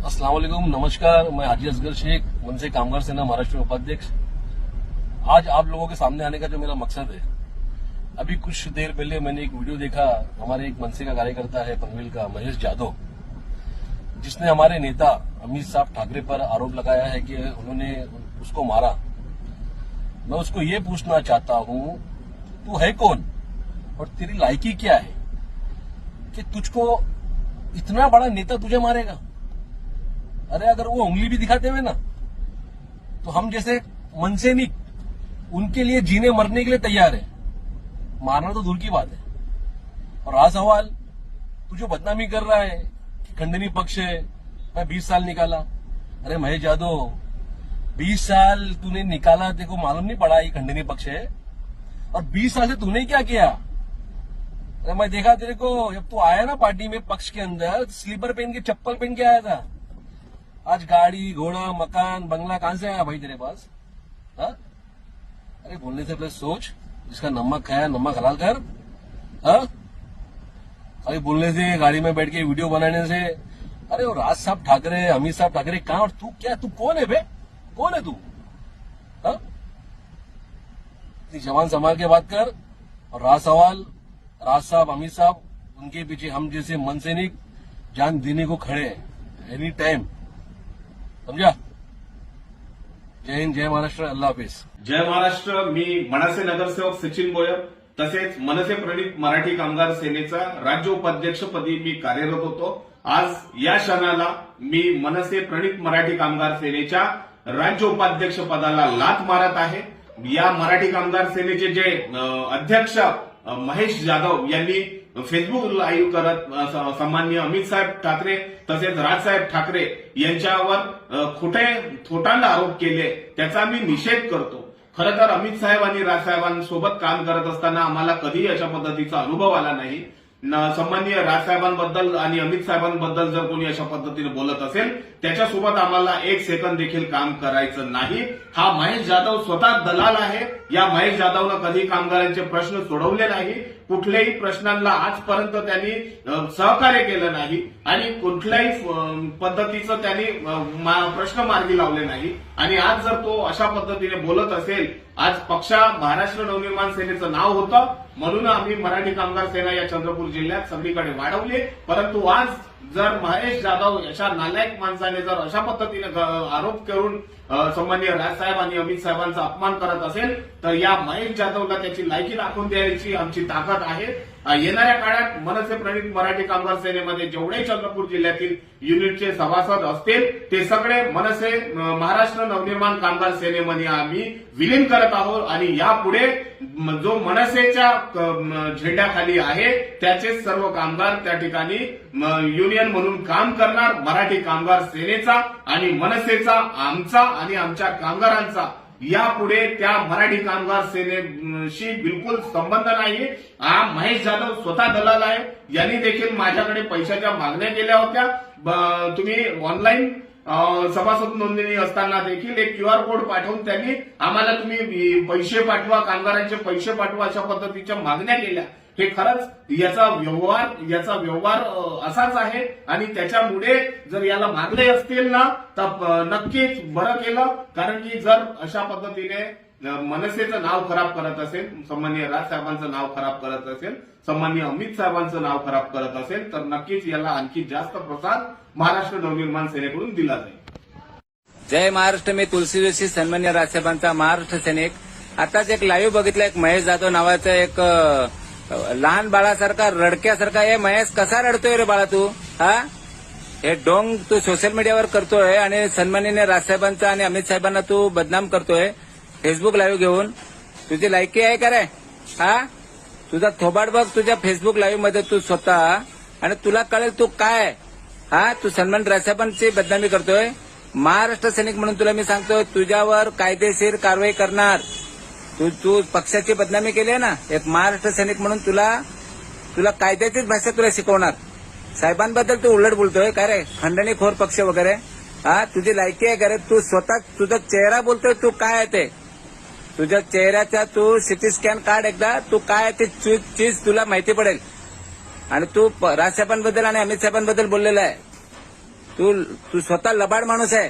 अस्सलाम वालेकुम, नमस्कार, मैं हाजी असगर शेख मनसे कामगार सेना, महाराष्ट्र में उपाध्यक्ष। आज आप लोगों के सामने आने का जो मेरा मकसद है, अभी कुछ देर पहले मैंने एक वीडियो देखा, हमारे एक मनसे का कार्यकर्ता है पनवेल का, महेश जाधव, जिसने हमारे नेता अमित साहब ठाकरे पर आरोप लगाया है कि उन्होंने उसको मारा। मैं उसको ये पूछना चाहता हूँ, तू है कौन? और तेरी लायकी क्या है? कि तुझको इतना बड़ा नेता तुझे मारेगा? अरे अगर वो उंगली भी दिखाते हुए ना तो हम जैसे मन से नहीं उनके लिए जीने मरने के लिए तैयार है। मारना तो दूर की बात है। और रहा सवाल, तू जो बदनामी कर रहा है कि खंडनी पक्ष है, मैं बीस साल निकाला। अरे महेश यादव बीस साल तूने निकाला को मालूम नहीं पड़ा ये खंडनी पक्ष है। और बीस साल से तूने क्या किया? अरे मैं देखा तेरे को, जब तू आया ना पार्टी में पक्ष के अंदर, स्लीपर पहन के, चप्पल पहन के आया था। आज गाड़ी, घोड़ा, मकान, बंगला कहाँ से आया भाई तेरे पास? हा? अरे बोलने से पहले सोच, जिसका नमक खाया नमक हलाल कर। हा? खाली बोलने से, गाड़ी में बैठ के वीडियो बनाने से। अरे वो राज साहब ठाकरे अमित साहब ठाकरे कहा और तू क्या, तू कौन है बे? कौन है तू? हा? जवान संभाल के बात कर। और राज सवाल, राज साहब अमित साहब, उनके पीछे हम जैसे मन सैनिक जान देने को खड़े एनी टाइम समजा जय हिंद जय महाराष्ट्र अल्ला हाफिज. जय महाराष्ट्र मी मनसे नगरसेवक सचिन बोयर तसेच मनसे प्रणित मराठी कामगार सेनेचा राज्य उपाध्यक्षपदी मी कार्यरत होतो. आज या क्षणाला मी मनसे प्रणित मराठी कामगार सेनेच्या राज्य उपाध्यक्ष पदाला लात मारत आहे. या मराठी कामगार सेनेचे जे अध्यक्ष महेश जाधव यांनी फेसबुक लाईव्ह करत सन्मान्य अमित साहेब ठाकरे तसेच राजसाहेब ठाकरे यांच्यावर खोटे थोटांना आरोप केले त्याचा मी निषेध करतो. खरं तर अमित साहेब आणि राजसाहेबांसोबत काम करत असताना आम्हाला कधीही अशा पद्धतीचा अनुभव आला नाही. न- सन्माननीय राजसाहेबांबद्दल आणि अमित साहेबांबद्दल जर कोणी अशा पद्धतीने बोलत असेल त्याच्यासोबत आम्हाला एक सेकंद देखील काम करायचं नाही. हा महेश जाधव स्वतः दलाल आहे. या महेश जाधवनं कधी कामगारांचे प्रश्न सोडवले नाही. कुठल्याही प्रश्नांना आजपर्यंत त्यांनी सहकार्य केलं नाही आणि कुठल्याही पद्धतीचं त्यांनी प्रश्न मार्गी लावले नाही. आणि आज जर तो अशा पद्धतीने बोलत असेल आज पक्षा महाराष्ट्र नवनिर्माण सेनेचं नाव होतं म्हणून आम्ही मराठी कामगार सेना या चंद्रपूर जिल्ह्यात सगळीकडे वाढवली. परंतु आज जर महेश जाधव अशा नालायक माणसाने जर अशा पद्धतीने आरोप करून अ, राजसाहेब आणि अमित साहेबांचा अपमान करत असेल तर या महेश जाधवला त्याची लायकी दाखवून द्यायची आमची ताकद आहे. येणाऱ्या काळात मनसे प्रणित मराठी कामगार सेनेमध्ये जेवढे चंद्रपूर जिल्ह्यातील युनिटचे सभासद असतील ते सगळे मनसे महाराष्ट्र नवनिर्माण कामगार सेनेमध्ये आम्ही विलीन करत आहोत आणि यापुढे जो मनसेच्या झेंड्याखाली आहे त्याचे सर्व कामगार त्या ठिकाणी युनियन म्हणून काम करणार मराठी कामगार सेनेचा आणि मनसेचा आमचा आणि आमच्या कामगारांचा यापुढे त्या मराठी कामगार सेनेशी बिलकुल संबंध नाही हा महेश जाधव स्वतः दलाल आहे. यांनी देखील माझ्याकडे पैशाच्या मागण्या केल्या होत्या. तुम्ही ऑनलाईन सभासद नोंदणी असताना देखील एक क्यू आर कोड पाठवून त्यांनी आम्हाला तुम्ही पैसे पाठवा कामगारांचे पैसे पाठवा अशा पद्धतीच्या मागण्या केल्या. हे खरंच याचा व्यवहार याचा व्यवहार असाच आहे. आणि त्याच्यामुळे जर याला मागले असतील ना तर नक्कीच बरं केलं. कारण की जर अशा पद्धतीने मनसेचं नाव खराब करत असेल सन्मान्य राजसाहेबांचं नाव खराब करत असेल सन्मान्य अमित साहेबांचं नाव खराब करत असेल तर नक्कीच याला आणखी जास्त प्रसाद महाराष्ट्र नवनिर्माण सेनेकडून दिला जाईल. जय महाराष्ट्र मी तुलसी जोशी सन्मान्य राजसाहेबांचा महाराष्ट्र सैनिक. आताच एक लाईव्ह बघितलं एक महेश जाधव नावाचा एक लहान बाळासारखा रडक्यासारखा हे महेश कसा रडतोय रे बाळा तू? हा? हे डोंग तू सोशल मीडियावर करतोय आणि सन्माननीय राजसाहेबांचा आणि अमित साहेबांना तू बदनाम करतोय. फेसबुक लाईव्ह घेऊन. तुझी लायकी आहे का रे? हा? तुझा थोबाड बघ तुझ्या फेसबुक लाईव्हमध्ये तू स्वतः. आणि तुला कळेल तू काय? हा? तू सन्मान राजसाहेबांची बदनामी करतोय. महाराष्ट्र सैनिक म्हणून तुला मी सांगतोय तुझ्यावर कायदेशीर कारवाई करणार. तू तू पक्षाची बदनामी केली आहे ना एक महाराष्ट्र सैनिक म्हणून तुला तुला कायद्याचीच भाषा तुला शिकवणार. साहेबांबद्दल तू उलट बोलतोय काय रे? खंडणीखोर पक्ष वगैरे. हा तुझी लायकी आहे का रे? तू स्वतः तुझा चेहरा बोलतोय तू काय आहे ते? तुझ्या चेहऱ्याचा तू सिटी स्कॅन काढ एकदा तू काय आहे ते चीज तुला माहिती पडेल. आणि तू राज साहेबांबद्दल आणि अमित साहेबांबद्दल बोललेला आहे. तू तू स्वतः लबाड माणूस आहे.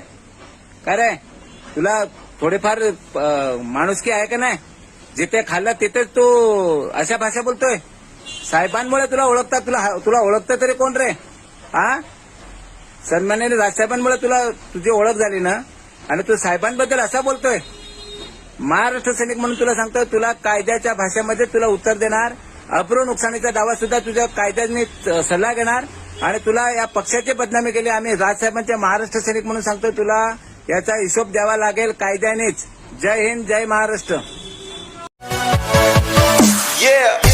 काय रे? तुला थोडेफार माणुसकी आहे का नाही? जिथे खाल्लं तिथेच तू अशा भाषा बोलतोय. साहेबांमुळे तुला ओळखतात तुला तुला ओळखतं तरी कोण रे? हा सन्मान्याने राजसाहेबांमुळे तुला तुझी ओळख झाली ना? आणि तू साहेबांबद्दल असा बोलतोय. महाराष्ट्र सैनिक म्हणून तुला सांगतो तुला कायद्याच्या भाषेमध्ये तुला उत्तर देणार. अप्रो नुकसानीचा दावा सुद्धा तुझ्या कायद्याने सल्ला घेणार. आणि तुला या पक्षाची बदनामी केली. आम्ही राजसाहेबांच्या महाराष्ट्र सैनिक म्हणून सांगतो तुला याचा हिशोब द्यावा लागेल कायद्यानेच जय हिंद जय महाराष्ट्र Yeah.